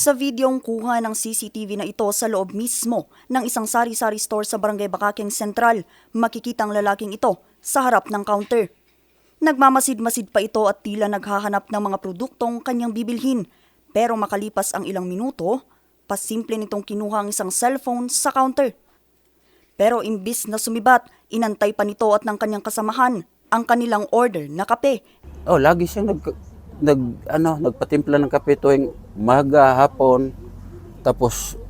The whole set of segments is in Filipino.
Sa videong kuha ng CCTV na ito sa loob mismo ng isang sari-sari store sa Barangay Bakakeng Sentral, makikita ang lalaking ito sa harap ng counter. Nagmamasid-masid pa ito at tila naghahanap ng mga produktong kanyang bibilhin. Pero makalipas ang ilang minuto, pasimple nitong kinuha ang isang cellphone sa counter. Pero imbis na sumibat, inantay pa nito at ng kanyang kasamahan ang kanilang order na kape. Oh, lagi siyang nag, nag ano, nagpatimpla ng kape tuwing maga, hapon. Tapos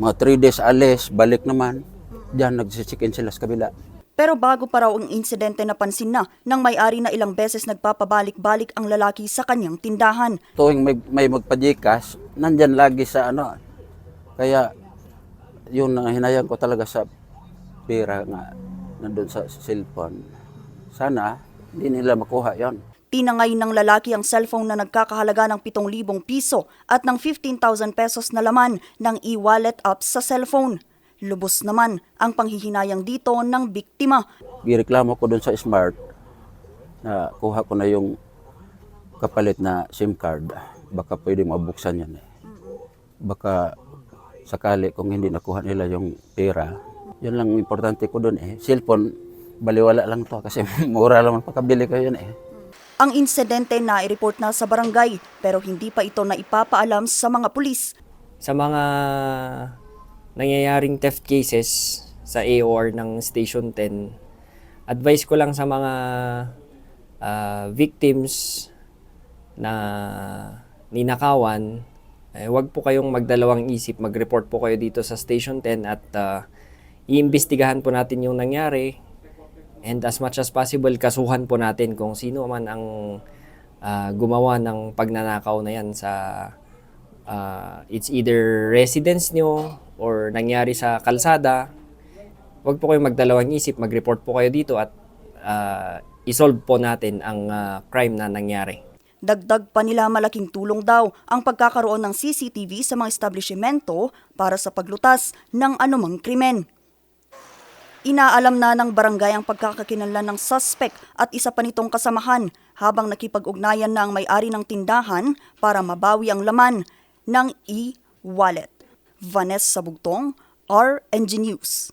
mga 3 days alis, balik naman. Diyan nagsichikin sila sa kabila. Pero bago pa raw ang insidente napansin na ng may-ari na ilang beses nagpapabalik-balik ang lalaki sa kanyang tindahan. Tuwing may, may magpajikas, nandyan lagi sa ano. Kaya yun ang hinayang ko talaga sa pera nga nandun sa cellphone. Sana hindi nila makuha yon. Tinangay ng lalaki ang cellphone na nagkakahalaga ng 7,000 piso at ng 15,000 pesos na laman ng e-wallet app sa cellphone. Lubos naman ang panghihinayang dito ng biktima. Gireklamo ko dun sa Smart na kuha ko na yung kapalit na SIM card. Baka pwede mabuksan yan eh. Baka sakali kung hindi nakuha nila yung pera. Yun lang ang importante ko dun eh. Cellphone, baliwala lang to kasi mura lang pakabili ko yun eh. Ang insidente na i-report na sa barangay pero hindi pa ito na ipapaalam sa mga pulis. sa mga nangyayaring theft cases sa AOR ng Station 10, advice ko lang sa mga ah, victims na ninakawan, eh, wag po kayong magdalawang isip, mag-report po kayo dito sa Station 10 at ah, iimbestigahan po natin yung nangyari and as much as possible kasuhan po natin kung sino man ang ah, gumawa ng pagnanakaw na yan sa uh, it's either residence nyo or nangyari sa kalsada, wag po kayong magdalawang isip, mag-report po kayo dito at uh, isolve po natin ang uh, crime na nangyari. Dagdag pa nila malaking tulong daw ang pagkakaroon ng CCTV sa mga establishmento para sa paglutas ng anumang krimen. Inaalam na ng barangay ang pagkakakinanlan ng suspect at isa pa nitong kasamahan habang nakipag-ugnayan na ang may-ari ng tindahan para mabawi ang laman ng e-wallet. Vanessa Bugtong, RNG News.